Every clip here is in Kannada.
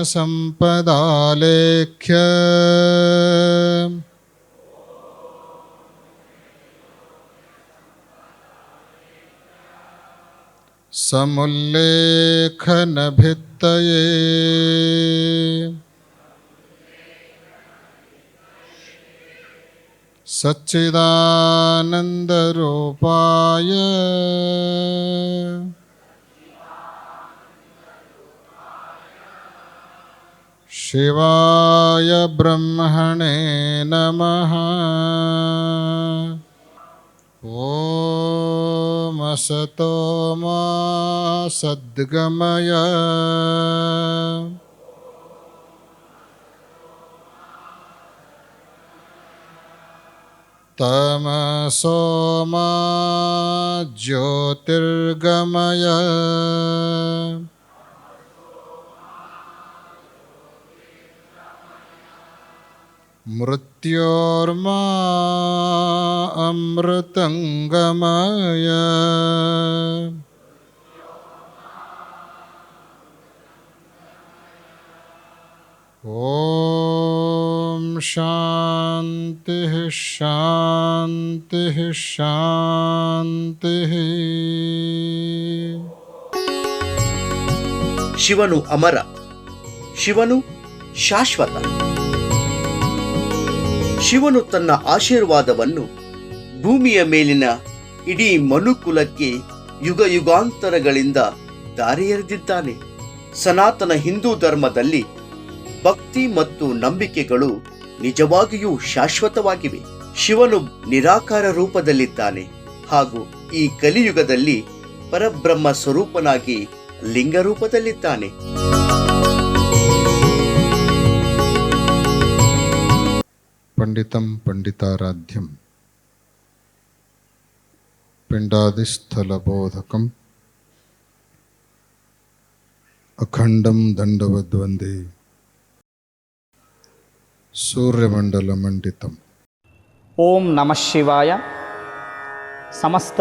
पुण्यसम्पदालेख्य। समुल्लेखनभित्तये। सच्चिदानन्दरूपाय। शिवाय ब्रह्मणे नमः। ॐ असतो मा सद्गमय। तमसो मा ज्योतिर्गमय। मृत्योर्मा अमृतङ्गमय ॐ शान्तिः शान्तिः शान्तिः ಶಿವನು ಅಮರ ಶಿವನು ಶಾಶ್ವತ ಶಿವನು ತನ್ನ ಆಶೀರ್ವಾದವನ್ನು ಭೂಮಿಯ ಮೇಲಿನ ಇಡೀ ಮನುಕುಲಕ್ಕೆ ಯುಗ ಯುಗಾಂತರಗಳಿಂದ ದಾರಿ ಎರೆದಿದ್ದಾನೆ. ಸನಾತನ ಹಿಂದೂ ಧರ್ಮದಲ್ಲಿ ಭಕ್ತಿ ಮತ್ತು ನಂಬಿಕೆಗಳು ನಿಜವಾಗಿಯೂ ಶಾಶ್ವತವಾಗಿವೆ. ಶಿವನು ನಿರಾಕಾರ ರೂಪದಲ್ಲಿದ್ದಾನೆ ಹಾಗೂ ಈ ಕಲಿಯುಗದಲ್ಲಿ ಪರಬ್ರಹ್ಮ ಸ್ವರೂಪನಾಗಿ ಲಿಂಗ ರೂಪದಲ್ಲಿದ್ದಾನೆ पण्डितं पण्डिताराध्यं पिण्डादिस्थलबोधकम् अखण्डं दण्डवद्वन्दे सूर्यमण्डलमण्डितम् ಓಂ ನಮಃ ಶಿವಾಯ ಸಮಸ್ತ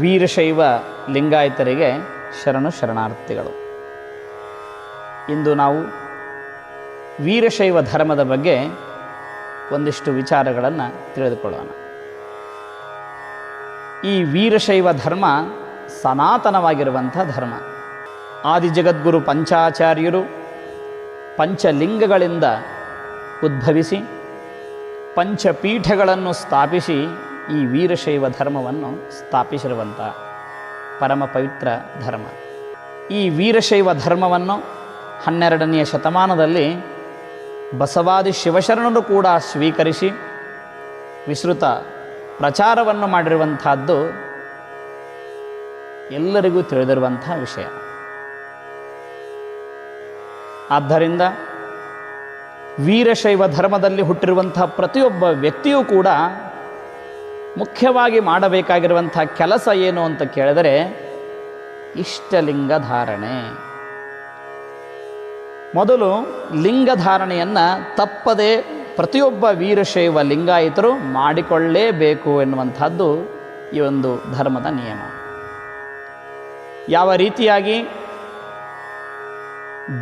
ವೀರಶೈವ ಲಿಂಗಾಯತರಿಗೆ ಶರಣು ಶರಣಾರ್ಥಿಗಳು ಇಂದು ನಾವು ವೀರಶೈವ ಧರ್ಮದ ಬಗ್ಗೆ ಒಂದಿಷ್ಟು ವಿಚಾರಗಳನ್ನು ತಿಳಿದುಕೊಳ್ಳೋಣ. ಈ ವೀರಶೈವ ಧರ್ಮ ಸನಾತನವಾಗಿರುವಂಥ ಧರ್ಮ. ಆದಿ ಜಗದ್ಗುರು ಪಂಚಾಚಾರ್ಯರು ಪಂಚಲಿಂಗಗಳಿಂದ ಉದ್ಭವಿಸಿ ಪಂಚಪೀಠಗಳನ್ನು ಸ್ಥಾಪಿಸಿ ಈ ವೀರಶೈವ ಧರ್ಮವನ್ನು ಸ್ಥಾಪಿಸಿರುವಂಥ ಪರಮ ಪವಿತ್ರ ಧರ್ಮ. ಈ ವೀರಶೈವ ಧರ್ಮವನ್ನು ಹನ್ನೆರಡನೆಯ ಶತಮಾನದಲ್ಲಿ ಬಸವಾದಿ ಶಿವಶರಣರು ಕೂಡ ಸ್ವೀಕರಿಸಿ ವಿಸ್ತೃತ ಪ್ರಚಾರವನ್ನು ಮಾಡಿರುವಂತಹದ್ದು ಎಲ್ಲರಿಗೂ ತಿಳಿದಿರುವಂಥ ವಿಷಯ. ಆದ್ದರಿಂದ ವೀರಶೈವ ಧರ್ಮದಲ್ಲಿ ಹುಟ್ಟಿರುವಂಥ ಪ್ರತಿಯೊಬ್ಬ ವ್ಯಕ್ತಿಯೂ ಕೂಡ ಮುಖ್ಯವಾಗಿ ಮಾಡಬೇಕಾಗಿರುವಂಥ ಕೆಲಸ ಏನು ಅಂತ ಕೇಳಿದರೆ ಇಷ್ಟಲಿಂಗ ಧಾರಣೆ. ಮೊದಲು ಲಿಂಗ ತಪ್ಪದೆ ಪ್ರತಿಯೊಬ್ಬ ವೀರಶೈವ ಲಿಂಗಾಯಿತರು ಮಾಡಿಕೊಳ್ಳೇಬೇಕು ಎನ್ನುವಂಥದ್ದು ಈ ಒಂದು ಧರ್ಮದ ನಿಯಮ. ಯಾವ ರೀತಿಯಾಗಿ?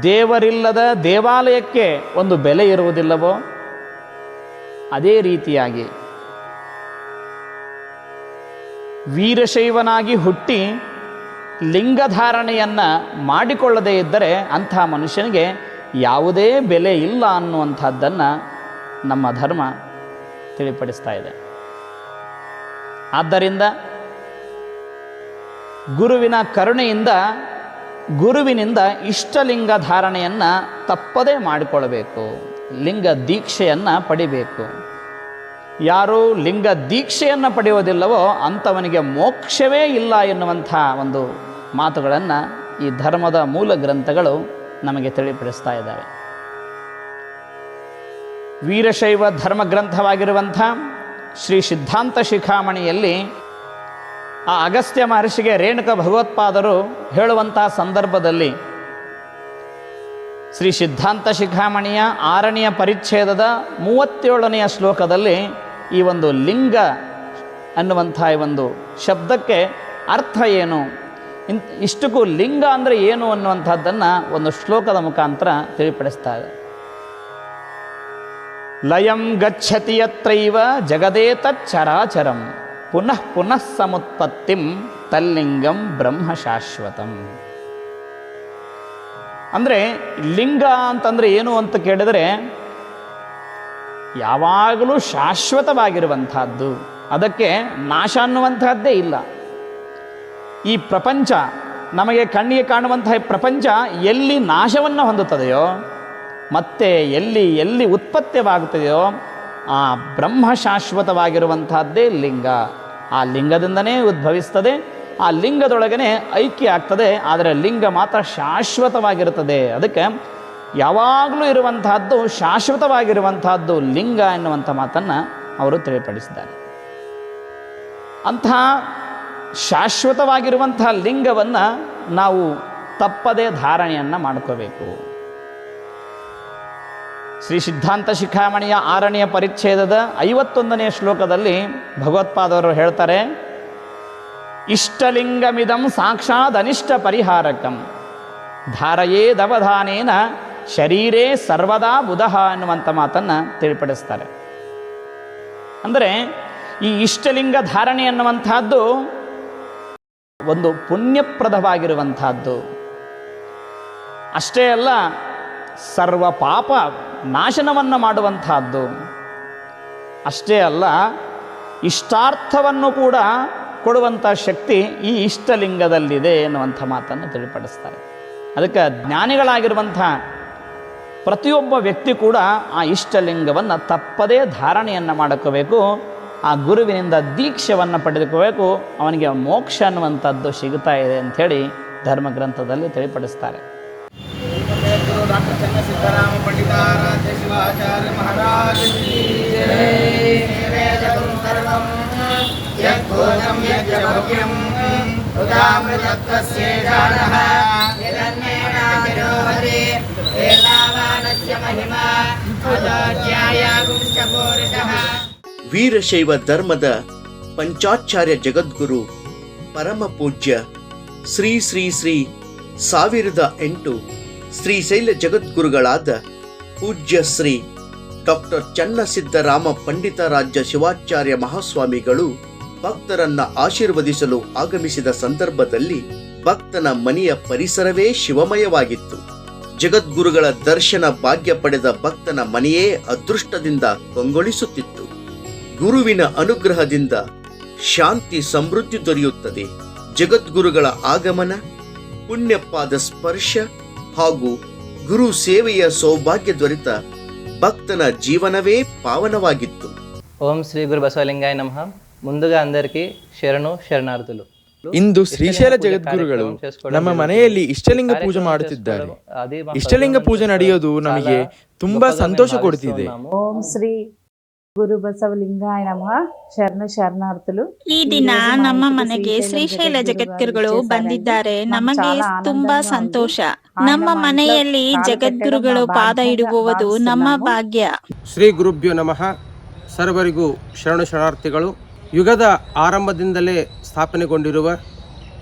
ದೇವರಿಲ್ಲದ ದೇವಾಲಯಕ್ಕೆ ಒಂದು ಬೆಲೆ ಇರುವುದಿಲ್ಲವೋ? ಅದೇ ರೀತಿಯಾಗಿ ವೀರಶೈವನಾಗಿ ಹುಟ್ಟಿ ಲಿಂಗಧಾರಣೆಯನ್ನು ಮಾಡಿಕೊಳ್ಳದೇ ಇದ್ದರೆ ಅಂಥ ಮನುಷ್ಯನಿಗೆ ಯಾವುದೇ ಬೆಲೆ ಇಲ್ಲ ಅನ್ನುವಂಥದ್ದನ್ನು ನಮ್ಮ ಧರ್ಮ ತಿಳಿಪಡಿಸ್ತಾ ಇದೆ. ಆದ್ದರಿಂದ ಗುರುವಿನ ಕರುಣೆಯಿಂದ ಗುರುವಿನಿಂದ ಇಷ್ಟಲಿಂಗ ಧಾರಣೆಯನ್ನು ತಪ್ಪದೇ ಮಾಡಿಕೊಳ್ಳಬೇಕು. ಲಿಂಗ ದೀಕ್ಷೆಯನ್ನು ಪಡಿಬೇಕು. ಯಾರು ಲಿಂಗ ದೀಕ್ಷೆಯನ್ನು ಪಡೆಯೋದಿಲ್ಲವೋ ಅಂಥವನಿಗೆ ಮೋಕ್ಷವೇ ಇಲ್ಲ ಎನ್ನುವಂಥ ಒಂದು ಮಾತುಗಳನ್ನು ಈ ಧರ್ಮದ ಮೂಲ ಗ್ರಂಥಗಳು ನಮಗೆ ತಿಳಿಪಡಿಸ್ತಾ ಇದ್ದಾವೆ. ವೀರಶೈವ ಧರ್ಮ ಗ್ರಂಥವಾಗಿರುವಂಥ ಶ್ರೀ ಸಿದ್ಧಾಂತ ಶಿಖಾಮಣಿಯಲ್ಲಿ ಆ ಅಗಸ್ತ್ಯ ಮಹರ್ಷಿಗೆ ರೇಣುಕ ಭಗವತ್ಪಾದರು ಹೇಳುವಂತಹ ಸಂದರ್ಭದಲ್ಲಿ ಶ್ರೀ ಸಿದ್ಧಾಂತ ಶಿಖಾಮಣಿಯ ಆರನೆಯ ಪರಿಚ್ಛೇದದ ಮೂವತ್ತೇಳನೆಯ ಶ್ಲೋಕದಲ್ಲಿ ಈ ಒಂದು ಲಿಂಗ ಅನ್ನುವಂಥ ಈ ಒಂದು ಶಬ್ದಕ್ಕೆ ಅರ್ಥ ಏನು ಇನ್ ಇಷ್ಟಕ್ಕೂ ಲಿಂಗ ಅಂದರೆ ಏನು ಅನ್ನುವಂಥದ್ದನ್ನು ಒಂದು ಶ್ಲೋಕದ ಮುಖಾಂತರ ತಿಳಿಪಡಿಸ್ತಾರೆ ಲಯಂ ಗಚ್ಚತಿ ಯತ್ರೈವ ಜಗದೇತ ಚರಾಚರಂ ಪುನಃ ಪುನಃ ಸಮುತ್ಪತ್ತಿಂ ತಲ್ಲಿಂಗಂ ಬ್ರಹ್ಮ ಶಾಶ್ವತಂ ಅಂದರೆ ಲಿಂಗ ಅಂತಂದರೆ ಏನು ಅಂತ ಕೇಳಿದರೆ ಯಾವಾಗಲೂ ಶಾಶ್ವತವಾಗಿರುವಂತಹದ್ದು ಅದಕ್ಕೆ ನಾಶ ಅನ್ನುವಂತಹದ್ದೇ ಇಲ್ಲ. ಈ ಪ್ರಪಂಚ, ನಮಗೆ ಕಣ್ಣಿಗೆ ಕಾಣುವಂತಹ ಪ್ರಪಂಚ ಎಲ್ಲಿ ನಾಶವನ್ನು ಹೊಂದುತ್ತದೆಯೋ, ಮತ್ತೆ ಎಲ್ಲಿ ಎಲ್ಲಿ ಉತ್ಪತ್ತಿಯಾಗುತ್ತದೆಯೋ, ಆ ಬ್ರಹ್ಮ ಶಾಶ್ವತವಾಗಿರುವಂತಹದ್ದೇ ಲಿಂಗ. ಆ ಲಿಂಗದಿಂದನೇ ಉದ್ಭವಿಸ್ತದೆ, ಆ ಲಿಂಗದೊಳಗನೆ ಐಕ್ಯ ಆಗ್ತದೆ, ಆದರೆ ಲಿಂಗ ಮಾತ್ರ ಶಾಶ್ವತವಾಗಿರುತ್ತದೆ. ಅದಕ್ಕೆ ಯಾವಾಗಲೂ ಇರುವಂತಹದ್ದು ಶಾಶ್ವತವಾಗಿರುವಂತಹದ್ದು ಲಿಂಗ ಎನ್ನುವಂಥ ಮಾತನ್ನು ಅವರು ತಿಳಿಪಡಿಸಿದ್ದಾರೆ. ಅಂತಹ ಶಾಶ್ವತವಾಗಿರುವಂತಹ ಲಿಂಗವನ್ನು ನಾವು ತಪ್ಪದೇ ಧಾರಣೆಯನ್ನು ಮಾಡ್ಕೋಬೇಕು. ಶ್ರೀ ಸಿದ್ಧಾಂತ ಶಿಖಾಮಣಿಯ ಆರನೆಯ ಪರಿಚ್ಛೇದದ ಐವತ್ತೊಂದನೆಯ ಶ್ಲೋಕದಲ್ಲಿ ಭಗವತ್ಪಾದವರು ಹೇಳ್ತಾರೆ, ಇಷ್ಟಲಿಂಗಮಿದಂ ಸಾಕ್ಷಾತ್ ಅನಿಷ್ಟ ಪರಿಹಾರಕಂ ಧಾರಯೇದವಧಾನೇನ ಶರೀರೇ ಸರ್ವದಾ ಬುಧಃ ಅನ್ನುವಂಥ ಮಾತನ್ನು ತಿಳಿಪಡಿಸ್ತಾರೆ. ಅಂದರೆ ಈ ಇಷ್ಟಲಿಂಗ ಧಾರಣೆ ಎನ್ನುವಂತಹದ್ದು ಒಂದು ಪುಣ್ಯಪ್ರದವಾಗಿರುವಂಥದ್ದು. ಅಷ್ಟೇ ಅಲ್ಲ, ಸರ್ವ ಪಾಪ ನಾಶನವನ್ನು ಮಾಡುವಂತಹದ್ದು ಅಷ್ಟೇ ಅಲ್ಲ, ಇಷ್ಟಾರ್ಥವನ್ನು ಕೂಡ ಕೊಡುವಂಥ ಶಕ್ತಿ ಈ ಇಷ್ಟಲಿಂಗದಲ್ಲಿದೆ ಎನ್ನುವಂಥ ಮಾತನ್ನು ತಿಳಿಪಡಿಸ್ತಾರೆ. ಅದಕ್ಕೆ ಜ್ಞಾನಿಗಳಾಗಿರುವಂಥ ಪ್ರತಿಯೊಬ್ಬ ವ್ಯಕ್ತಿ ಕೂಡ ಆ ಇಷ್ಟಲಿಂಗವನ್ನು ತಪ್ಪದೇ ಧಾರಣೆಯನ್ನು ಮಾಡ್ಕೋಬೇಕು. ಆ ಗುರುವಿನಿಂದ ದೀಕ್ಷವನ್ನು ಪಡೆದುಕೋಬೇಕು ಅವನಿಗೆ ಮೋಕ್ಷ ಅನ್ನುವಂಥದ್ದು ಸಿಗುತ್ತಾ ಇದೆ ಅಂಥೇಳಿ ಧರ್ಮಗ್ರಂಥದಲ್ಲಿ ತಿಳಿಪಡಿಸ್ತಾರೆ. ಮಹಿಮಾ ವೀರಶೈವ ಧರ್ಮದ ಪಂಚಾಚಾರ್ಯ ಜಗದ್ಗುರು ಪರಮ ಪೂಜ್ಯ ಶ್ರೀ ಶ್ರೀ ಶ್ರೀ ಸಾವಿರದ ಎಂಟು ಶ್ರೀಶೈಲ ಜಗದ್ಗುರುಗಳಾದ ಪೂಜ್ಯ ಶ್ರೀ ಡಾಕ್ಟರ್ ಚನ್ನಸಿದ್ದರಾಮ ಪಂಡಿತಾರಾಜ್ಯ ಶಿವಾಚಾರ್ಯ ಮಹಾಸ್ವಾಮಿಗಳು ಭಕ್ತರನ್ನ ಆಶೀರ್ವದಿಸಲು ಆಗಮಿಸಿದ ಸಂದರ್ಭದಲ್ಲಿ ಭಕ್ತನ ಮನೆಯ ಪರಿಸರವೇ ಶಿವಮಯವಾಗಿತ್ತು. ಜಗದ್ಗುರುಗಳ ದರ್ಶನ ಭಾಗ್ಯ ಪಡೆದ ಭಕ್ತನ ಮನೆಯೇ ಅದೃಷ್ಟದಿಂದ ಕಂಗೊಳಿಸುತ್ತಿತ್ತು. ಗುರುವಿನ ಅನುಗ್ರಹದಿಂದ ಶಾಂತಿ ಸಮೃದ್ಧಿ ದೊರೆಯುತ್ತದೆ ಜಗದ್ಗುರುಗಳ ಆಗಮನ ಪುಣ್ಯಪಾದ ಸ್ಪರ್ಶ ಹಾಗೂ ಗುರು ಸೇವೆಯ ಸೌಭಾಗ್ಯ ದೊರೆತ ಭಕ್ತನ ಜೀವನವೇ ಪಾವನವಾಗಿತ್ತು ఓం శ్రీ గురు బసవలింగాయ నమః ముందుగా అందరికీ శరణు శరణార్థులు ಇಂದು ಶ್ರೀಶೈಲ ಜಗದ್ಗುರುಗಳು ನಮ್ಮ ಮನೆಯಲ್ಲಿ ಇಷ್ಟಲಿಂಗ ಪೂಜೆ ಮಾಡುತ್ತಿದ್ದಾರೆ ಇಷ್ಟಲಿಂಗ ಪೂಜೆ ನಡೆಯೋದು ನಮಗೆ ತುಂಬಾ ಸಂತೋಷ ಕೊಡುತ್ತಿದೆ ಓಂ ಶ್ರೀ ಗುರು ಬಸವಲಿಂಗಾಯ ನಮಃ ಶರಣ ಶರಣಾರ್ಥುಲು ಈ ದಿನ ನಮ್ಮ ಮನೆಗೆ ಶ್ರೀಶೈಲ ಜಗದ್ಗುರುಗಳು ಬಂದಿದ್ದಾರೆ ನಮಗೆ ತುಂಬಾ ಸಂತೋಷ ನಮ್ಮ ಮನೆಯಲ್ಲಿ ಜಗದ್ಗುರುಗಳು ಪಾದ ಇಡುವುದು ನಮ್ಮ ಭಾಗ್ಯ ಶ್ರೀ ಗುರುಭ್ಯೋ ನಮಃ ಸರ್ವರಿಗೂ ಶರಣ ಶರಣಾರ್ಥಿಗಳು ಯುಗದ ಆರಂಭದಿಂದಲೇ ಸ್ಥಾಪನೆಗೊಂಡಿರುವ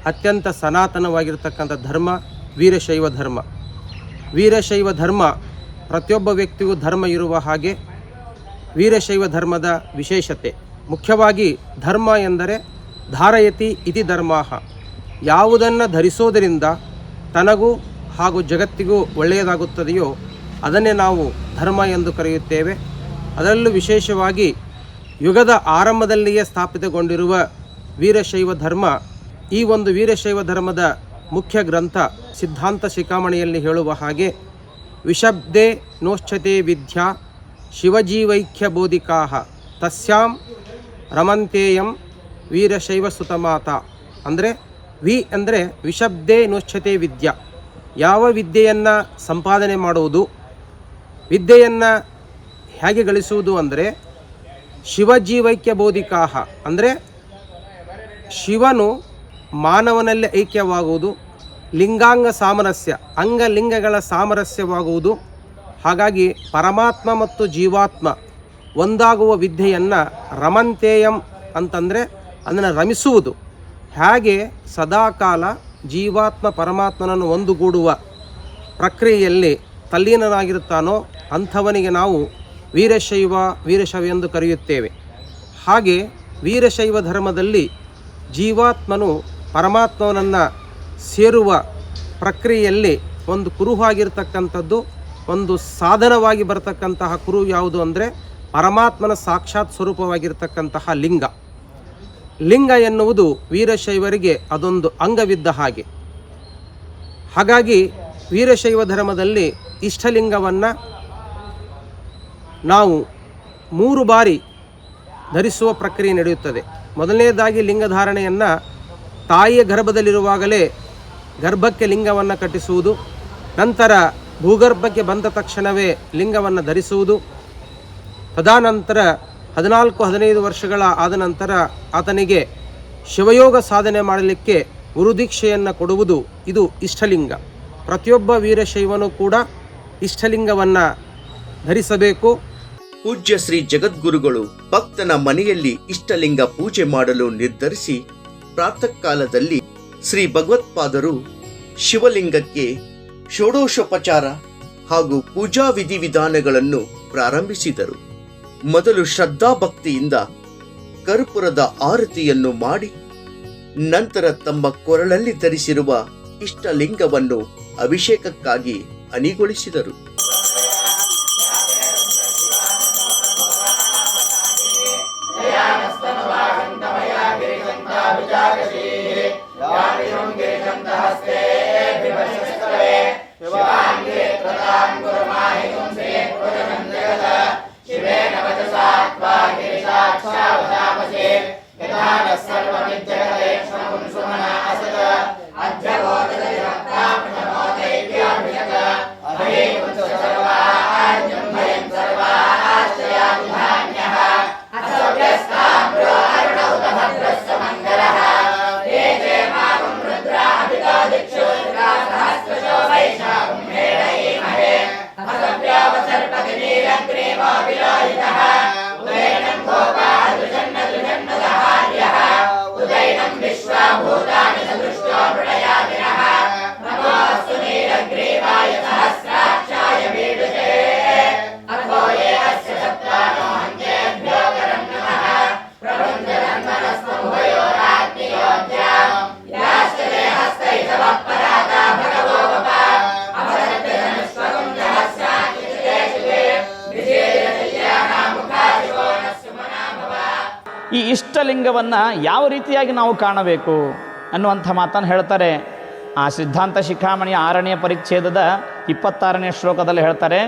ಅತ್ಯಂತ ಸನಾತನವಾಗಿರತಕ್ಕಂಥ ಧರ್ಮ ವೀರಶೈವ ಧರ್ಮ. ವೀರಶೈವ ಧರ್ಮ ಪ್ರತಿಯೊಬ್ಬ ವ್ಯಕ್ತಿಗೂ ಧರ್ಮ ಇರುವ ಹಾಗೆ ವೀರಶೈವ ಧರ್ಮದ ವಿಶೇಷತೆ. ಮುಖ್ಯವಾಗಿ ಧರ್ಮ ಎಂದರೆ ಧಾರಯತಿ ಇತಿ ಧರ್ಮಾಹ. ಯಾವುದನ್ನು ಧರಿಸೋದರಿಂದ ತನಗೂ ಹಾಗೂ ಜಗತ್ತಿಗೂ ಒಳ್ಳೆಯದಾಗುತ್ತದೆಯೋ ಅದನ್ನೇ ನಾವು ಧರ್ಮ ಎಂದು ಕರೆಯುತ್ತೇವೆ. ಅದರಲ್ಲೂ ವಿಶೇಷವಾಗಿ ಯುಗದ ಆರಂಭದಲ್ಲಿಯೇ ಸ್ಥಾಪಿತಗೊಂಡಿರುವ ವೀರಶೈವ ಧರ್ಮ ಈ ಒಂದು ವೀರಶೈವ ಧರ್ಮದ ಮುಖ್ಯ ಗ್ರಂಥ ಸಿದ್ಧಾಂತ ಶಿಖಾಮಣಿಯಲ್ಲಿ ಹೇಳುವ ಹಾಗೆ ವಿಶಬ್ದೇ ನೋಶ್ಚತೆ ವಿದ್ಯಾ ಶಿವಜೀವೈಕ್ಯ ಬೋಧಿಕಾ ತಸ್ಯಾಂ ರಮಂತೇಯಂ ವೀರಶೈವ ಸುತಮಾತ. ಅಂದರೆ ವಿ ಅಂದರೆ ವಿಶಬ್ದೇ ನೋಚ್ಛತೆ ವಿದ್ಯ. ಯಾವ ವಿದ್ಯೆಯನ್ನು ಸಂಪಾದನೆ ಮಾಡುವುದು? ವಿದ್ಯೆಯನ್ನು ಹೇಗೆ ಗಳಿಸುವುದು ಅಂದರೆ ಶಿವಜೀವೈಕ್ಯ ಬೋಧಿಕಾಹ ಅಂದರೆ ಶಿವನು ಮಾನವನಲ್ಲಿ ಐಕ್ಯವಾಗುವುದು, ಲಿಂಗಾಂಗ ಸಾಮರಸ್ಯ, ಅಂಗಲಿಂಗಗಳ ಸಾಮರಸ್ಯವಾಗುವುದು ಹಾಗಾಗಿ ಪರಮಾತ್ಮ ಮತ್ತು ಜೀವಾತ್ಮ ಒಂದಾಗುವ ವಿದ್ಯೆಯನ್ನು ರಮಂತೇಯಂ ಅಂತಂದರೆ ಅದನ್ನು ರಮಿಸುವುದು. ಹೇಗೆ? ಸದಾಕಾಲ ಜೀವಾತ್ಮ ಪರಮಾತ್ಮನನ್ನು ಒಂದುಗೂಡುವ ಪ್ರಕ್ರಿಯೆಯಲ್ಲಿ ತಲ್ಲೀನನಾಗಿರುತ್ತಾನೋ ಅಂಥವನಿಗೆ ನಾವು ವೀರಶೈವ ವೀರಶೈವ ಎಂದು ಕರೆಯುತ್ತೇವೆ. ಹಾಗೆ ವೀರಶೈವ ಧರ್ಮದಲ್ಲಿ ಜೀವಾತ್ಮನು ಪರಮಾತ್ಮನನ್ನು ಸೇರುವ ಪ್ರಕ್ರಿಯೆಯಲ್ಲಿ ಒಂದು ಕುರುಹಾಗಿರ್ತಕ್ಕಂಥದ್ದು ಒಂದು ಸಾಧನವಾಗಿ ಬರತಕ್ಕಂತಹ ಕುರು ಯಾವುದು ಅಂದರೆ ಪರಮಾತ್ಮನ ಸಾಕ್ಷಾತ್ ಸ್ವರೂಪವಾಗಿರ್ತಕ್ಕಂತಹ ಲಿಂಗ. ಲಿಂಗ ಎನ್ನುವುದು ವೀರಶೈವರಿಗೆ ಅದೊಂದು ಅಂಗವಿದ್ದ ಹಾಗೆ. ಹಾಗಾಗಿ ವೀರಶೈವ ಧರ್ಮದಲ್ಲಿ ಇಷ್ಟಲಿಂಗವನ್ನು ನಾವು ಮೂರು ಬಾರಿ ಧರಿಸುವ ಪ್ರಕ್ರಿಯೆ ನಡೆಯುತ್ತದೆ. ಮೊದಲನೇದಾಗಿ ಲಿಂಗಧಾರಣೆಯನ್ನು ತಾಯಿಯ ಗರ್ಭದಲ್ಲಿರುವಾಗಲೇ ಗರ್ಭಕ್ಕೆ ಲಿಂಗವನ್ನು ಕಟ್ಟಿಸುವುದು, ನಂತರ ಭೂಗರ್ಭಕ್ಕೆ ಬಂದ ತಕ್ಷಣವೇ ಲಿಂಗವನ್ನು ಧರಿಸುವುದು. ತದನಂತರ ಹದಿನಾಲ್ಕು, ಹದಿನೈದು ವರ್ಷಗಳ ಆದ ನಂತರ ಆತನಿಗೆ ಶಿವಯೋಗ ಸಾಧನೆ ಮಾಡಲಿಕ್ಕೆ ಗುರುದೀಕ್ಷೆಯನ್ನು ಕೊಡುವುದು ಇದು ಇಷ್ಟಲಿಂಗ. ಪ್ರತಿಯೊಬ್ಬ ವೀರಶೈವನು ಕೂಡ ಇಷ್ಟಲಿಂಗವನ್ನು ಧರಿಸಬೇಕು. ಪೂಜ್ಯ ಶ್ರೀ ಜಗದ್ಗುರುಗಳು, ಭಕ್ತನ ಮನೆಯಲ್ಲಿ ಇಷ್ಟಲಿಂಗ ಪೂಜೆ ಮಾಡಲು ನಿರ್ಧರಿಸಿ ಪ್ರಾತಃ ಕಾಲದಲ್ಲಿ ಶ್ರೀ ಭಗವತ್ಪಾದರು ಶಿವಲಿಂಗಕ್ಕೆ ಷೋಡೋಷೋಪಚಾರ ಹಾಗೂ ಪೂಜಾ ವಿಧಿವಿಧಾನಗಳನ್ನು ಪ್ರಾರಂಭಿಸಿದರು. ಮೊದಲು ಶ್ರದ್ಧಾಭಕ್ತಿಯಿಂದ ಕರ್ಪೂರದ ಆರತಿಯನ್ನು ಮಾಡಿ, ನಂತರ ತಮ್ಮ ಕೊರಳಲ್ಲಿ ಧರಿಸಿರುವ ಇಷ್ಟಲಿಂಗವನ್ನು ಅಭಿಷೇಕಕ್ಕಾಗಿ रक्षावधापसे यथा नः सर्वमिज्जगदेक्षणं सुमना असत अध्यवोदयः प्राप्तम् ಈ ಇಷ್ಟಲಿಂಗವನ್ನು ಯಾವ ರೀತಿಯಾಗಿ ನಾವು ಕಾಣಬೇಕು ಅನ್ನುವಂಥ ಮಾತನ್ನು ಹೇಳ್ತಾರೆ. ಆ ಸಿದ್ಧಾಂತ ಶಿಖಾಮಣಿ ಆರನೇ ಪರಿಚ್ಛೇದದ ಇಪ್ಪತ್ತಾರನೇ ಶ್ಲೋಕದಲ್ಲಿ ಹೇಳ್ತಾರೆ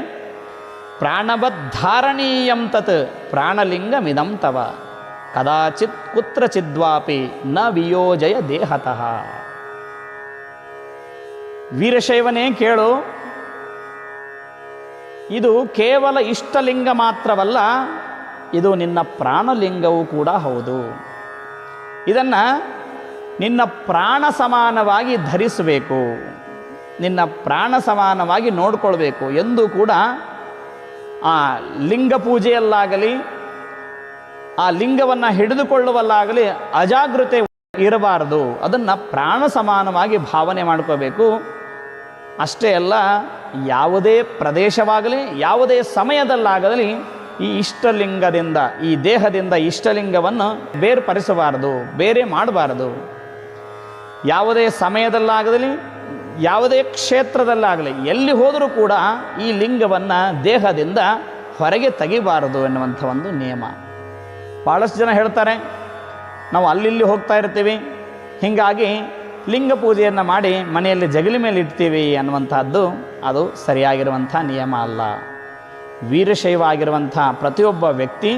ಪ್ರಾಣವದ್ಧಾರಣೀಯಂ ತತ್, ಪ್ರಾಣಲಿಂಗಮಿದಂ ತವ, ಕದಾಚಿತ್ ಕುತ್ರಚಿದ್ವಾಪಿ ನ ವಿಯೋಜಯ ದೇಹತಃ. ವೀರಶೈವನೇ ಕೇಳು, ಇದು ಕೇವಲ ಇಷ್ಟಲಿಂಗ ಮಾತ್ರವಲ್ಲ ಇದು ನಿನ್ನ ಪ್ರಾಣಲಿಂಗವೂ ಕೂಡ ಹೌದು. ಇದನ್ನು ನಿನ್ನ ಪ್ರಾಣ ಸಮಾನವಾಗಿ ಧರಿಸಬೇಕು. ನಿನ್ನ ಪ್ರಾಣ ಸಮಾನವಾಗಿ ನೋಡಿಕೊಳ್ಬೇಕು ಎಂದು ಕೂಡ ಆ ಲಿಂಗ ಪೂಜೆಯಲ್ಲಾಗಲಿ, ಆ ಲಿಂಗವನ್ನು ಹಿಡಿದುಕೊಳ್ಳುವಲ್ಲಾಗಲಿ ಅಜಾಗೃತೆ ಇರಬಾರದು. ಅದನ್ನು ಪ್ರಾಣ ಸಮಾನವಾಗಿ ಭಾವನೆ ಮಾಡ್ಕೋಬೇಕು. ಅಷ್ಟೇ ಅಲ್ಲ, ಯಾವುದೇ ಪ್ರದೇಶವಾಗಲಿ, ಯಾವುದೇ ಸಮಯದಲ್ಲಾಗಲಿ ಈ ಇಷ್ಟಲಿಂಗದಿಂದ, ಈ ದೇಹದಿಂದ ಇಷ್ಟಲಿಂಗವನ್ನು ಬೇರ್ಪಡಿಸಬಾರದು, ಬೇರೆ ಮಾಡಬಾರದು. ಯಾವುದೇ ಸಮಯದಲ್ಲಾಗಲಿ, ಯಾವುದೇ ಕ್ಷೇತ್ರದಲ್ಲಾಗಲಿ, ಎಲ್ಲಿ ಹೋದರೂ ಕೂಡ ಈ ಲಿಂಗವನ್ನು ದೇಹದಿಂದ ಹೊರಗೆ ತೆಗಿಬಾರದು ಎನ್ನುವಂಥ ಒಂದು ನಿಯಮ. ಭಾಳಷ್ಟು ಜನ ಹೇಳ್ತಾರೆ, ನಾವು ಅಲ್ಲಿಲ್ಲಿ ಹೋಗ್ತಾ ಇರ್ತೀವಿ, ಹೀಗಾಗಿ ಲಿಂಗ ಪೂಜೆಯನ್ನು ಮಾಡಿ ಮನೆಯಲ್ಲಿ ಜಗಲಿ ಮೇಲೆ ಇಡ್ತೀವಿ ಅನ್ನುವಂಥದ್ದು ಅದು ಸರಿಯಾಗಿರುವಂಥ ನಿಯಮ ಅಲ್ಲ. ವೀರಶೈವ ಆಗಿರುವಂಥ ಪ್ರತಿಯೊಬ್ಬ ವ್ಯಕ್ತಿ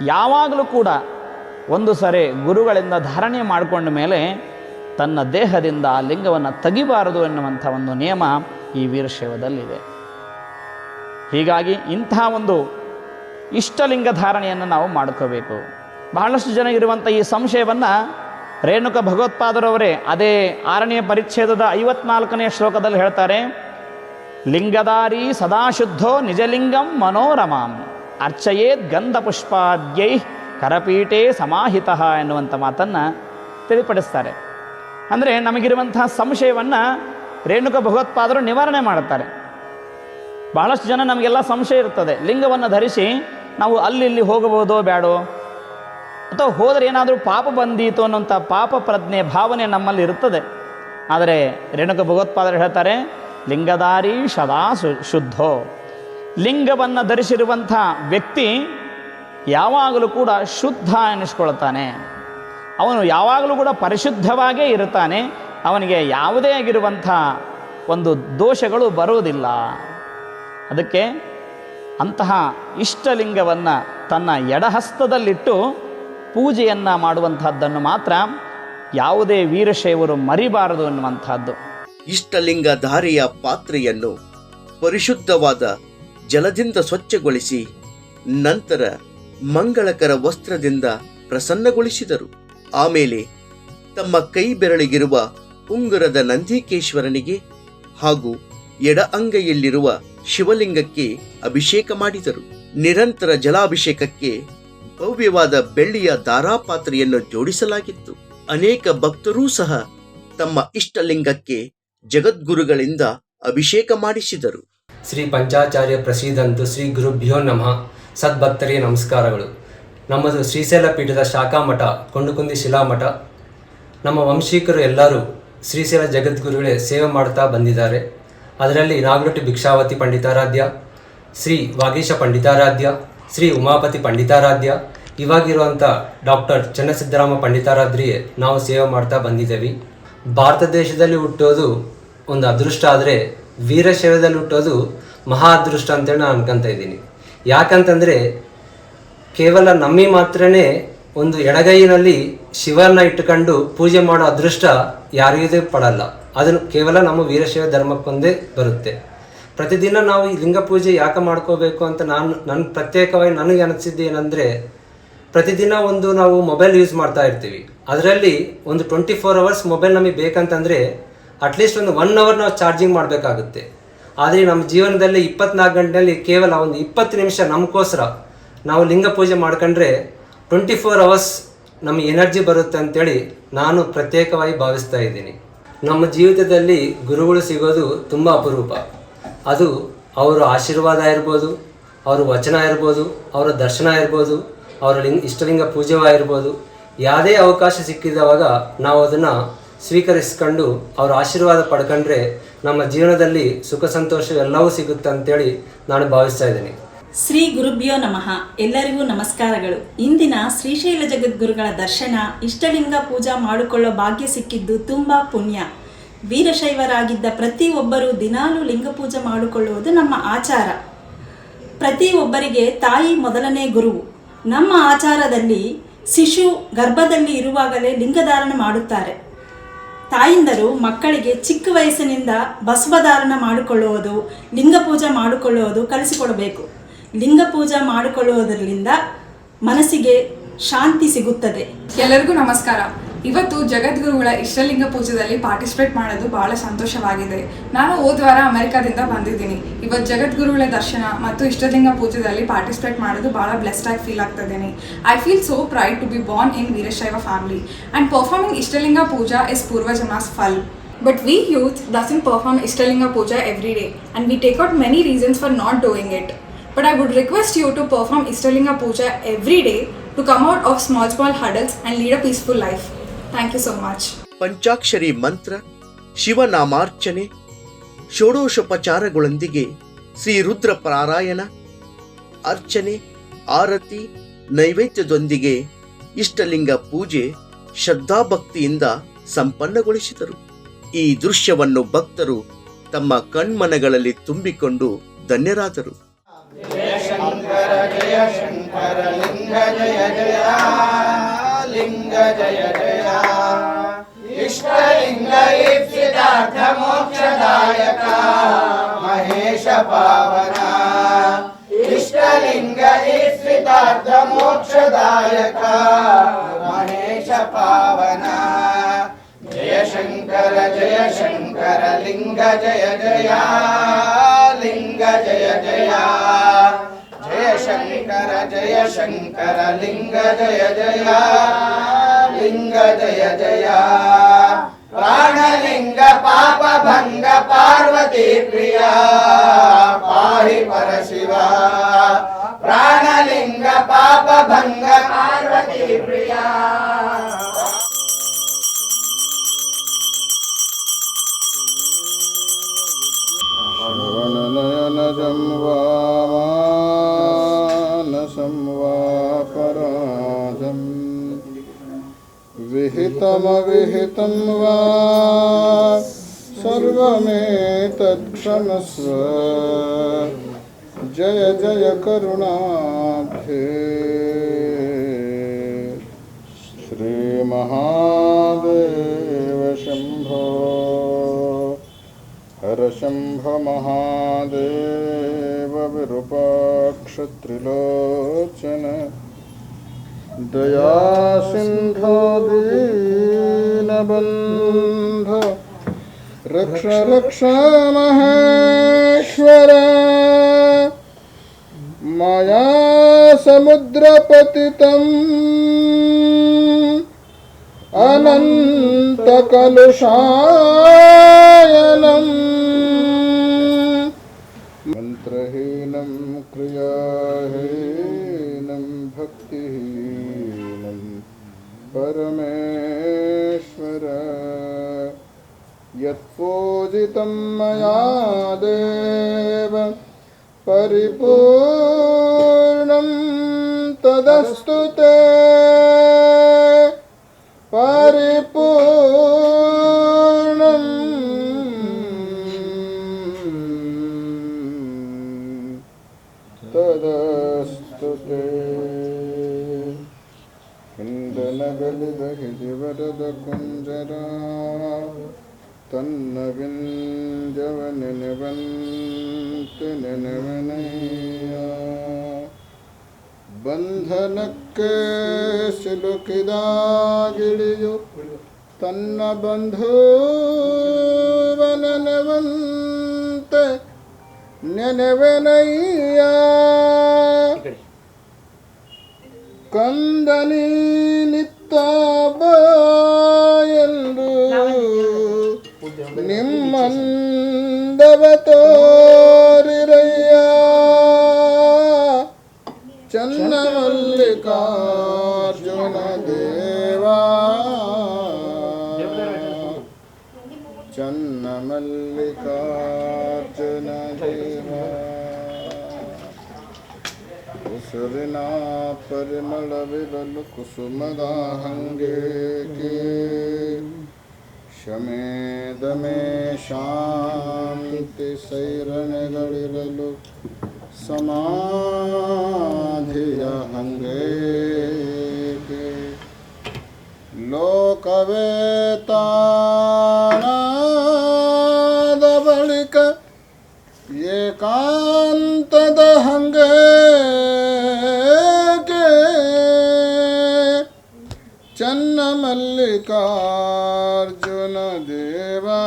ಯಾವಾಗಲೂ ಕೂಡ ಒಂದು ಸರಿ ಗುರುಗಳಿಂದ ಧಾರಣೆ ಮಾಡಿಕೊಂಡ ಮೇಲೆ ತನ್ನ ದೇಹದಿಂದ ಆ ಲಿಂಗವನ್ನು ತೆಗಿಬಾರದು ಎನ್ನುವಂಥ ಒಂದು ನಿಯಮ ಈ ವೀರಶೈವದಲ್ಲಿದೆ. ಹೀಗಾಗಿ ಇಂತಹ ಒಂದು ಇಷ್ಟಲಿಂಗ ಧಾರಣೆಯನ್ನು ನಾವು ಮಾಡ್ಕೋಬೇಕು. ಬಹಳಷ್ಟು ಜನ ಇರುವಂಥ ಈ ಸಂಶಯವನ್ನು ರೇಣುಕ ಭಗವತ್ಪಾದರವರೇ ಅದೇ ಆರನೆಯ ಪರಿಚ್ಛೇದದ ಐವತ್ನಾಲ್ಕನೇ ಶ್ಲೋಕದಲ್ಲಿ ಹೇಳ್ತಾರೆ. ಲಿಂಗದಾರಿ ಸದಾಶುದ್ಧೋ ನಿಜಲಿಂಗಂ ಮನೋರಮಾಂ. ಅರ್ಚಯೇದ್ ಗಂಧಪುಷ್ಪಾದ್ಯೈ ಕರಪೀಠೆ ಸಮಾಹಿತ ಎನ್ನುವಂಥ ಮಾತನ್ನು ತಿಳಿಪಡಿಸ್ತಾರೆ. ಅಂದರೆ ನಮಗಿರುವಂತಹ ಸಂಶಯವನ್ನು ರೇಣುಕ ಭಗವತ್ಪಾದರು ನಿವಾರಣೆ ಮಾಡುತ್ತಾರೆ. ಬಹಳಷ್ಟು ಜನ ನಮಗೆಲ್ಲ ಸಂಶಯ ಇರ್ತದೆ. ಲಿಂಗವನ್ನು ಧರಿಸಿ ನಾವು ಅಲ್ಲಿ ಇಲ್ಲಿ ಹೋಗಬಹುದೋ ಬೇಡೋ ಅಥವಾ ಹೋದರೆ ಏನಾದರೂ ಪಾಪ ಬಂದೀತು ಅನ್ನುವಂಥ ಪಾಪ ಪ್ರಜ್ಞೆ ಭಾವನೆ ನಮ್ಮಲ್ಲಿ ಇರುತ್ತದೆ ಆದರೆ ರೇಣುಕ ಭಗವತ್ಪಾದರು ಹೇಳ್ತಾರೆ ಲಿಂಗಧಾರಿ ಸದಾ ಶು, ಶುದ್ಧೋ. ಲಿಂಗವನ್ನು ಧರಿಸಿರುವಂಥ ವ್ಯಕ್ತಿ ಯಾವಾಗಲೂ ಕೂಡ ಶುದ್ಧ ಎನಿಸ್ಕೊಳ್ತಾನೆ ಅವನು ಯಾವಾಗಲೂ ಕೂಡ ಪರಿಶುದ್ಧವಾಗೇ ಇರುತ್ತಾನೆ. ಅವನಿಗೆ ಯಾವುದೇ ಆಗಿರುವಂಥ ಒಂದು ದೋಷಗಳು ಬರುವುದಿಲ್ಲ. ಅದಕ್ಕೆ ಅಂತಹ ಇಷ್ಟಲಿಂಗವನ್ನು ತನ್ನ ಎಡಹಸ್ತದಲ್ಲಿಟ್ಟು ಪೂಜೆಯನ್ನು ಮಾಡುವಂಥದ್ದನ್ನು ಮಾತ್ರ ಯಾವುದೇ ವೀರಶೈವರು ಮರಿಬಾರದು ಅನ್ನುವಂಥದ್ದು ಇಷ್ಟಲಿಂಗಧಾರಿಯ ಪಾತ್ರೆಯನ್ನು ಪರಿಶುದ್ಧವಾದ ಜಲದಿಂದ ಸ್ವಚ್ಛಗೊಳಿಸಿ ನಂತರ ಮಂಗಳಕರ ವಸ್ತ್ರದಿಂದ ಪ್ರಸನ್ನಗೊಳಿಸಿದರು. ಆಮೇಲೆ ತಮ್ಮ ಕೈ ಬೆರಳಿಗಿರುವ ಉಂಗುರದ ನಂದಿಕೇಶ್ವರನಿಗೆ ಹಾಗೂ ಎಡ ಅಂಗೈಯಲ್ಲಿರುವ ಶಿವಲಿಂಗಕ್ಕೆ ಅಭಿಷೇಕ ಮಾಡಿದರು. ನಿರಂತರ ಜಲಾಭಿಷೇಕಕ್ಕೆ ಭವ್ಯವಾದ ಬೆಳ್ಳಿಯ ದಾರಾಪಾತ್ರೆಯನ್ನು ಜೋಡಿಸಲಾಗಿತ್ತು. ಅನೇಕ ಭಕ್ತರೂ ಸಹ ತಮ್ಮ ಇಷ್ಟಲಿಂಗಕ್ಕೆ ಜಗದ್ಗುರುಗಳಿಂದ ಅಭಿಷೇಕ ಮಾಡಿಸಿದರು. ಶ್ರೀ ಪಂಚಾಚಾರ್ಯ ಪ್ರಸಿದ್ಧಂತು ಶ್ರೀ ಗುರುಭ್ಯೋ ನಮಃ. ಸದ್ಭಕ್ತರಿಗೆ ನಮಸ್ಕಾರಗಳು. ನಮ್ಮದು ಶ್ರೀಶೈಲ ಪೀಠದ ಶಾಖಾ ಮಠ, ಕೊಂಡುಕುಂದಿ ಶಿಲಾಮಠ ನಮ್ಮ ವಂಶೀಕರು ಎಲ್ಲರೂ ಶ್ರೀಶೈಲ ಜಗದ್ಗುರುಗಳೇ ಸೇವೆ ಮಾಡ್ತಾ ಬಂದಿದ್ದಾರೆ. ಅದರಲ್ಲಿ ನಾಗರೊಟ್ಟಿ ಭಿಕ್ಷಾವತಿ ಪಂಡಿತಾರಾಧ್ಯ, ಶ್ರೀ ವಾಗೀಶ ಪಂಡಿತಾರಾಧ್ಯ, ಶ್ರೀ ಉಮಾಪತಿ ಪಂಡಿತಾರಾಧ್ಯ, ಇವಾಗಿರುವಂಥ ಡಾಕ್ಟರ್ ಚನ್ನಸಿದ್ದರಾಮ ಪಂಡಿತಾರಾಧ್ರಿಗೆ ನಾವು ಸೇವೆ ಮಾಡ್ತಾ ಬಂದಿದ್ದೇವೆ. ಭಾರತ ದೇಶದಲ್ಲಿ ಹುಟ್ಟೋದು ಒಂದು ಅದೃಷ್ಟ ಆದರೆ ವೀರಶೈವದಲ್ಲಿ ಹುಟ್ಟೋದು ಮಹಾ ಅದೃಷ್ಟ ಅಂತೇಳಿ ನಾನು ಅನ್ಕೊಂತ ಇದ್ದೀನಿ. ಯಾಕಂತಂದರೆ ಕೇವಲ ನಮ್ಮಿ ಮಾತ್ರನೇ ಒಂದು ಎಡಗೈನಲ್ಲಿ ಶಿವನ ಇಟ್ಟುಕೊಂಡು ಪೂಜೆ ಮಾಡೋ ಅದೃಷ್ಟ ಯಾರಿಗೂ ಪಡಲ್ಲ. ಅದನ್ನು ಕೇವಲ ನಮ್ಮ ವೀರಶೈವ ಧರ್ಮಕ್ಕೊಂದೇ ಬರುತ್ತೆ. ಪ್ರತಿದಿನ ನಾವು ಈ ಲಿಂಗ ಪೂಜೆ ಯಾಕೆ ಮಾಡ್ಕೋಬೇಕು ಅಂತ ನಾನು ನನ್ನ ಪ್ರತ್ಯೇಕವಾಗಿ ನನಗೆ ಅನಿಸಿದ್ದು ಏನಂದರೆ ಪ್ರತಿದಿನ ಒಂದು ನಾವು ಮೊಬೈಲ್ ಯೂಸ್ ಮಾಡ್ತಾ ಇರ್ತೀವಿ. ಅದರಲ್ಲಿ ಒಂದು ಟ್ವೆಂಟಿ ಫೋರ್ ಅವರ್ಸ್ ಮೊಬೈಲ್ ನಮಗೆ ಬೇಕಂತಂದರೆ ಅಟ್ಲೀಸ್ಟ್ ಒಂದು ಒನ್ ಅವರ್ ನಾವು ಚಾರ್ಜಿಂಗ್ ಮಾಡಬೇಕಾಗುತ್ತೆ. ಆದರೆ ನಮ್ಮ ಜೀವನದಲ್ಲಿ ಇಪ್ಪತ್ನಾಲ್ಕು ಗಂಟೆಯಲ್ಲಿ ಕೇವಲ ಒಂದು ಇಪ್ಪತ್ತು ನಿಮಿಷ ನಮಗೋಸ್ಕರ ನಾವು ಲಿಂಗ ಪೂಜೆ ಮಾಡ್ಕೊಂಡ್ರೆ ಟ್ವೆಂಟಿ ಫೋರ್ ಅವರ್ಸ್ ನಮ್ಮ ಎನರ್ಜಿ ಬರುತ್ತೆ ಅಂತೇಳಿ ನಾನು ಪ್ರತ್ಯೇಕವಾಗಿ ಭಾವಿಸ್ತಾ ಇದ್ದೀನಿ. ನಮ್ಮ ಜೀವಿತದಲ್ಲಿ ಗುರುಗಳು ಸಿಗೋದು ತುಂಬ ಅಪರೂಪ. ಅದು ಅವರ ಆಶೀರ್ವಾದ ಇರ್ಬೋದು, ಅವರ ವಚನ ಇರ್ಬೋದು, ಅವರ ದರ್ಶನ ಇರ್ಬೋದು, ಅವರ ಲಿಂಗ, ಇಷ್ಟಲಿಂಗ ಪೂಜೆವಾಗಿರ್ಬೋದು ಯಾವುದೇ ಅವಕಾಶ ಸಿಕ್ಕಿದವಾಗ ನಾವು ಅದನ್ನು ಸ್ವೀಕರಿಸ್ಕೊಂಡು ಅವರ ಆಶೀರ್ವಾದ ಪಡ್ಕೊಂಡ್ರೆ ನಮ್ಮ ಜೀವನದಲ್ಲಿ ಸುಖ ಸಂತೋಷ ಎಲ್ಲವೂ ಸಿಗುತ್ತೆ ಅಂತೇಳಿ ನಾನು ಭಾವಿಸ್ತಾ ಇದ್ದೀನಿ. ಶ್ರೀ ಗುರುಭ್ಯೋ ನಮಃ. ಎಲ್ಲರಿಗೂ ನಮಸ್ಕಾರಗಳು. ಇಂದಿನ ಶ್ರೀಶೈಲ ಜಗದ್ಗುರುಗಳ ದರ್ಶನ, ಇಷ್ಟಲಿಂಗ ಪೂಜಾ ಮಾಡಿಕೊಳ್ಳೋ ಭಾಗ್ಯ ಸಿಕ್ಕಿದ್ದು ತುಂಬ ಪುಣ್ಯ. ವೀರಶೈವರಾಗಿದ್ದ ಪ್ರತಿಯೊಬ್ಬರೂ ದಿನಾಲೂ ಲಿಂಗ ಪೂಜೆ ಮಾಡಿಕೊಳ್ಳುವುದು ನಮ್ಮ ಆಚಾರ. ಪ್ರತಿಯೊಬ್ಬರಿಗೆ ತಾಯಿ ಮೊದಲನೇ ಗುರುವು. ನಮ್ಮ ಆಚಾರದಲ್ಲಿ ಶಿಶು ಗರ್ಭದಲ್ಲಿ ಇರುವಾಗಲೇ ಲಿಂಗಧಾರಣ ಮಾಡುತ್ತಾರೆ. ತಾಯಿಂದರು ಮಕ್ಕಳಿಗೆ ಚಿಕ್ಕ ವಯಸ್ಸಿನಿಂದ ಬಸವಧಾರಣ ಮಾಡಿಕೊಳ್ಳುವುದು ಲಿಂಗ ಪೂಜೆ ಮಾಡಿಕೊಳ್ಳುವುದು ಕಲಿಸಿಕೊಡಬೇಕು. ಲಿಂಗ ಪೂಜೆ ಮಾಡಿಕೊಳ್ಳುವುದರಿಂದ ಮನಸ್ಸಿಗೆ ಶಾಂತಿ ಸಿಗುತ್ತದೆ. ಎಲ್ಲರಿಗೂ ನಮಸ್ಕಾರ. ಇವತ್ತು ಜಗದ್ಗುರುಗಳ ಇಷ್ಟಲಿಂಗ ಪೂಜೆಯಲ್ಲಿ ಪಾರ್ಟಿಸಿಪೇಟ್ ಮಾಡೋದು ಬಹಳ ಸಂತೋಷವಾಗಿದೆ. ನಾನು ಹೋದ್ವಾರ ಅಮೆರಿಕಾದಿಂದ ಬಂದಿದ್ದೀನಿ. ಇವತ್ತು ಜಗದ್ಗುರುಗಳ ದರ್ಶನ ಮತ್ತು ಇಷ್ಟಲಿಂಗ ಪೂಜೆಯಲ್ಲಿ ಪಾರ್ಟಿಸಿಪೇಟ್ ಮಾಡೋದು ಬಹಳ ಬ್ಲೆಸ್ಡ್ ಆಗಿ feel ಆಗ್ತಾಯಿದ್ದೀನಿ I feel so pride to be born in Veerashaiva family and performing Ishtalinga puja is ಪೂರ್ವಜನಾಸ್ ಫಲ್. But we youth this in perform Ishtalinga puja every day and we take out many reasons for not doing it but I would request you to perform Ishtalinga puja every day to come out of small small huddles and lead a peaceful life Thank you so much ಪಂಚಾಕ್ಷರಿ ಮಂತ್ರ ಶಿವನಾಮಾರ್ಚನೆ ಷೋಡೋಷೋಪಚಾರಗಳೊಂದಿಗೆ ಶ್ರೀ ರುದ್ರ ಪಾರಾಯಣ ಅರ್ಚನೆ ಆರತಿ ನೈವೇದ್ಯದೊಂದಿಗೆ ಇಷ್ಟಲಿಂಗ ಪೂಜೆ ಶ್ರದ್ಧಾಭಕ್ತಿಯಿಂದ ಸಂಪನ್ನಗೊಳಿಸಿದರು. ಈ ದೃಶ್ಯವನ್ನು ಭಕ್ತರು ತಮ್ಮ ಕಣ್ಮನಗಳಲ್ಲಿ ತುಂಬಿಕೊಂಡು ಧನ್ಯರಾದರು. लिंग जय जया इष्टलिंग ईप्सितार्थ मोक्षदायका महेश पावना। इष्टलिंग ईप्सितार्थ मोक्षदायका महेश पावना। जय शंकर जय शंकर लिंग जय जया लिंग जय जया जय शंकर जय शंकर, लिंग जय जया, लिंग जय जया। पाप भंग पार्वती प्रिया, पाहि परशिवा। पाप भंग पार्वती प्रिया। तं वा। सर्वमेतत्क्षमस्व जय जय करुणाभ्ये श्रीमहादेव शम्भो हरशम्भमहादेव विरूपाक्षत्रिलोचन दया सिन्धो दीनबन्ध रक्ष रक्ष महेश्वर। मया समुद्रपतितम्। अनन्तकलुषायनम्। मन्त्रहीनं क्रियाहीनं भक्तिहीनं परमेश्वर। यत्पूजितं मया देव परिपूर्णं तदस्तु ते। परिपूर्णम् तदस्तु ते हिन्दनगलिदहिदिवरद कुञ्जरा ತನ್ನ ವಿಂಜವ ನೆನೆವಂತೆ ನೆನೆವನಯ್ಯ ಬಂಧನಕ್ಕೆ ಸಿಲುಕಿದಾಗಿಳಿಯು ತನ್ನ ಬಂಧುವ ನೆನೆವಂತೆ ನೆನೆವನಯ್ಯ. ಕಂದನಿ ನಿತ್ತ ಎಂದು ನಿಮ್ಮಂದವ ತೋರಿರಯ್ಯ. ಚನ್ನಮಲ್ಲಿಕಾರ್ಜುನ ದೇವಾ. ಚನ್ನಮಲ್ಲಿಕಾರ್ಜುನ ದೇವಾ ಉಸುರಿನ ಪರಿಮಳವಿರಲು ಕುಸುಮದ ಹಂಗೇಕೆ ಶಮೇದಮೇ ಶಾಂತಿ ಸೈರಣೆಗಳಿರಲು ಸಮಾಧಿಯ ಹಂಗೇಕೆ ಲೋಕವೇತಾನಾದ ಏಕಾಂತದ ಹಂಗೇಕೆ ಚನ್ನ ಮಲ್ಲಿಕಾರ್ಜುನ ದೇವಾ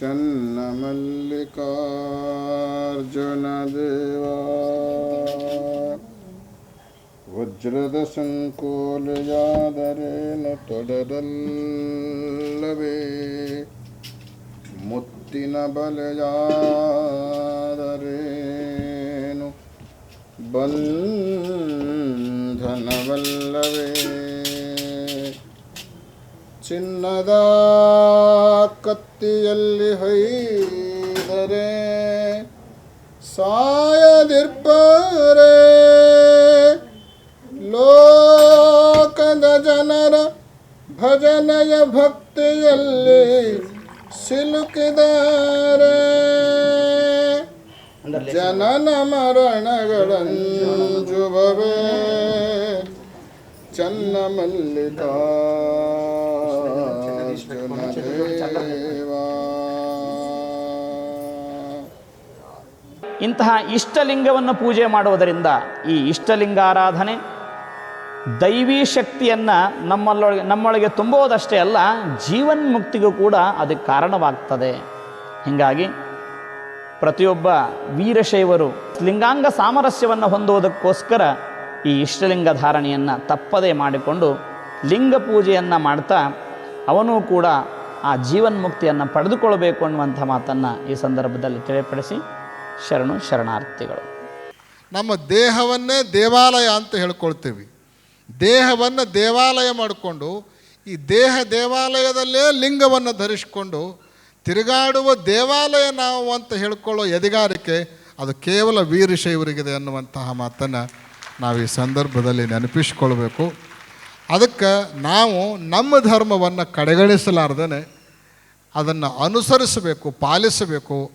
ಚನ್ನ ಮಲ್ಲಿಕಾರ್ಜುನ ದೇವಾ ವಜ್ರದ ಸಂಕೋಲೆಯಾದರೇನು ತೊಡರಲ್ಲವೇ ಮುತ್ತಿನ ಬಲೆಯಾದರೇನು? ಬಂಧನವಲ್ಲವೇ? ಚಿನ್ನದ ಕತ್ತಿಯಲ್ಲಿ ಹೊಯ್ದರೆ ಸಾಯದಿರ್ಬರೇ? ಲೋಕದ ಜನರ ಭಜನೆಯ ಭಕ್ತಿಯಲ್ಲಿ ಸಿಲುಕಿದರೆ ಜನನ ಮರಣಗಳಂಜುಬವೇ ಚನ್ನ ಮಲ್ಲಿಕಾರ್ಜುನ ದೇವಾ ಇಂತಹ ಇಷ್ಟಲಿಂಗವನ್ನು ಪೂಜೆ ಮಾಡುವುದರಿಂದ ಈ ಇಷ್ಟಲಿಂಗಾರಾಧನೆ ದೈವೀ ಶಕ್ತಿಯನ್ನು ನಮ್ಮಲ್ಲೊಳಗೆ, ನಮ್ಮೊಳಗೆ ತುಂಬುವುದಷ್ಟೇ ಅಲ್ಲ ಜೀವನ್ಮುಕ್ತಿಗೂ ಕೂಡ ಅದಕ್ಕೆ ಕಾರಣವಾಗ್ತದೆ. ಹೀಗಾಗಿ ಪ್ರತಿಯೊಬ್ಬ ವೀರಶೈವರು ಲಿಂಗಾಂಗ ಸಾಮರಸ್ಯವನ್ನು ಹೊಂದುವುದಕ್ಕೋಸ್ಕರ ಈ ಇಷ್ಟಲಿಂಗ ಧಾರಣೆಯನ್ನು ತಪ್ಪದೇ ಮಾಡಿಕೊಂಡು ಲಿಂಗ ಪೂಜೆಯನ್ನು ಮಾಡ್ತಾ ಅವನೂ ಕೂಡ ಆ ಜೀವನ್ಮುಕ್ತಿಯನ್ನು ಪಡೆದುಕೊಳ್ಳಬೇಕು ಅನ್ನುವಂಥ ಮಾತನ್ನು ಈ ಸಂದರ್ಭದಲ್ಲಿ ತಿಳಿಪಡಿಸಿ ಶರಣು ಶರಣಾರ್ಥಿಗಳು. ನಮ್ಮ ದೇಹವನ್ನೇ ದೇವಾಲಯ ಅಂತ ಹೇಳ್ಕೊಳ್ತೀವಿ. ದೇಹವನ್ನು ದೇವಾಲಯ ಮಾಡಿಕೊಂಡು, ಈ ದೇಹ ದೇವಾಲಯದಲ್ಲೇ ಲಿಂಗವನ್ನು ಧರಿಸಿಕೊಂಡು, ತಿರುಗಾಡುವ ದೇವಾಲಯ ನಾವು ಅಂತ ಹೇಳ್ಕೊಳ್ಳೋ ಎದೆಗಾರಿಕೆ, ಅದು ಕೇವಲ ವೀರಶೈವರಿಗಿದೆ ಅನ್ನುವಂತಹ ಮಾತನ್ನು ನಾವು ಈ ಸಂದರ್ಭದಲ್ಲಿ ನೆನಪಿಸ್ಕೊಳ್ಬೇಕು. ಅದಕ್ಕೆ ನಾವು ನಮ್ಮ ಧರ್ಮವನ್ನು ಕಡೆಗಣಿಸಲಾರ್ದೇ ಅದನ್ನು ಅನುಸರಿಸಬೇಕು, ಪಾಲಿಸಬೇಕು.